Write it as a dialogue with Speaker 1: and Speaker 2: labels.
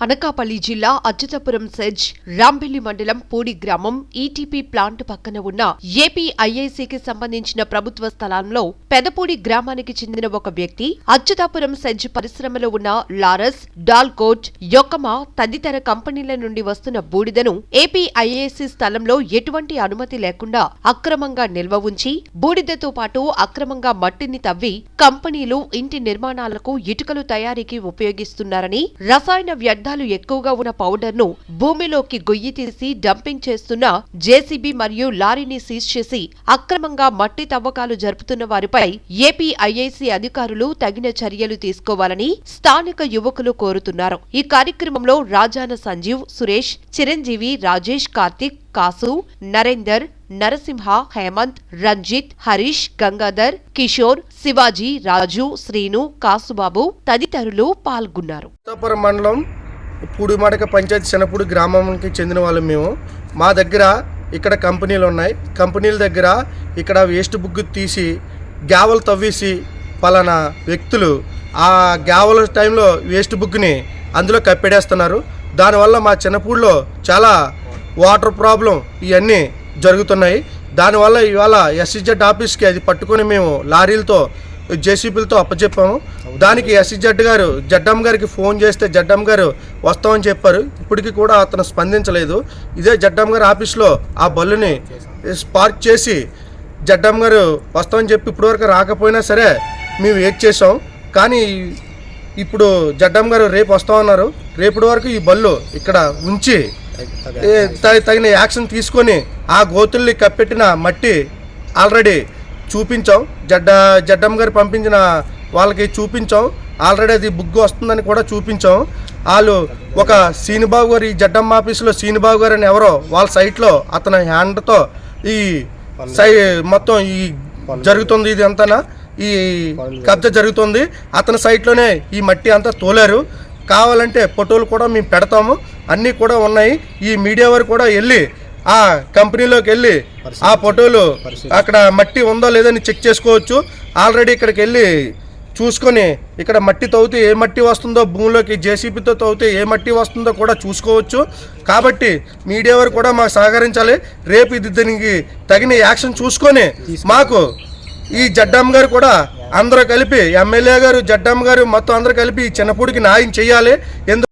Speaker 1: అనకాపల్లి జిల్లా అచ్యుతపురం సెజ్ రాంబెల్లి మండలం పూడి గ్రామం ఈటీపీ ప్లాంట్ పక్కన ఉన్న ఏపీ ఐఐసికి సంబంధించిన ప్రభుత్వ స్థలంలో పెదపూడి గ్రామానికి చెందిన ఒక వ్యక్తి అచ్యుతాపురం సెజ్ పరిశ్రమలో ఉన్న లారస్ డాల్కోట్ యొక్కమా తదితర కంపెనీల నుండి వస్తున్న బూడిదను ఏపీ ఐఐసి స్థలంలో ఎటువంటి అనుమతి లేకుండా అక్రమంగా నిల్వ ఉంచి బూడిదతో పాటు అక్రమంగా మట్టిని తవ్వి కంపెనీలు ఇంటి నిర్మాణాలకు ఇటుకలు తయారీకి ఉపయోగిస్తున్నారని రసాయన వ్యర్థ వ్యర్థాలు ఎక్కువగా ఉన్న పౌడర్ను భూమిలోకి గొయ్యి తీసి డంపింగ్ చేస్తున్న జేసీబీ మరియు లారీని సీజ్ చేసి అక్రమంగా మట్టి తవ్వకాలు జరుపుతున్న వారిపై ఏపీ ఐఐసి అధికారులు తగిన చర్యలు తీసుకోవాలని స్థానిక యువకులు కోరుతున్నారు. ఈ కార్యక్రమంలో రాజాన సంజీవ్ సురేష్ చిరంజీవి రాజేష్ కార్తిక్ కాసు నరేందర్ నరసింహ హేమంత్ రంజిత్ హరీష్ గంగాధర్ కిషోర్ శివాజీ రాజు శ్రీను కాసుబాబు తదితరులు పాల్గొన్నారు.
Speaker 2: మండలం పూడిమాడక పంచాయతీ చిన్నపూడి గ్రామానికి చెందిన వాళ్ళం మేము. మా దగ్గర ఇక్కడ కంపెనీలు ఉన్నాయి. కంపెనీల దగ్గర ఇక్కడ వేస్ట్ బుగ్గు తీసి గ్యావలు తవ్వేసి పలానా వ్యక్తులు ఆ గ్యావల టైంలో వేస్ట్ బుక్ని అందులో కప్పెడేస్తున్నారు. దానివల్ల మా చిన్నపూడిలో చాలా వాటర్ ప్రాబ్లం ఇవన్నీ జరుగుతున్నాయి. దానివల్ల ఇవాళ ఎస్సీజెడ్ ఆఫీస్కి అది పట్టుకొని మేము లారీలతో జేసీబీలతో అప్పచెప్పాము దానికి ఎస్సీజెడ్ గారు జడ్డం గారికి ఫోన్ చేస్తే జడ్డం గారు వస్తామని చెప్పారు. ఇప్పటికీ కూడా అతను స్పందించలేదు. ఇదే జడ్డం గారి ఆఫీస్లో ఆ బల్లుని స్పార్క్ చేసి జడ్డం గారు వస్తామని చెప్పి ఇప్పటివరకు రాకపోయినా సరే మేము వెయిట్ చేసాం కానీ ఇప్పుడు జడ్డం గారు రేపు వస్తామన్నారు. రేపటి వరకు ఈ బళ్ళు ఇక్కడ ఉంచి తగిన యాక్షన్ తీసుకొని ఆ గోతుల్ని కప్పెట్టిన మట్టి ఆల్రెడీ చూపించాం జడ్డ జడ్డమ్మ గారు పంపించిన వాళ్ళకి చూపించాం ఆల్రెడీ అది బుక్ వస్తుందని కూడా చూపించాం వాళ్ళు ఒక సీనిబాబు గారు ఈ జడ్డమ్మ ఆఫీసులో సీనిబాబు గారు అని ఎవరో వాళ్ళ సైట్లో అతని హ్యాండ్తో ఈ సై మొత్తం ఈ జరుగుతుంది ఇది అంతనా? ఈ కబ్జా జరుగుతుంది. అతని సైట్లోనే ఈ మట్టి అంతా తోలారు. కావాలంటే ఫోటోలు కూడా మేము పెడతాము. అన్నీ కూడా ఉన్నాయి. ఈ మీడియా వారు కూడా వెళ్ళి ఆ కంపెనీలోకి వెళ్ళి ఆ ఫోటోలు అక్కడ మట్టి ఉందో లేదని చెక్ చేసుకోవచ్చు. ఆల్రెడీ ఇక్కడికి వెళ్ళి చూసుకొని ఇక్కడ మట్టి తవ్వితే ఏ మట్టి వస్తుందో భూమిలోకి జేసీబీతో తవ్వితే ఏ మట్టి వస్తుందో కూడా చూసుకోవచ్చు. కాబట్టి మీడియా వారు కూడా మాకు సహకరించాలి. రేపు ఇది దీనికి తగిన యాక్షన్ చూసుకొని మాకు ఈ జడ్డమ్మ గారు కూడా అందరూ కలిపి ఎమ్మెల్యే గారు జడ్డమ్మ గారు మొత్తం అందరూ కలిపి ఈ చిన్నపూడికి న్యాయం చేయాలి. ఎందుకు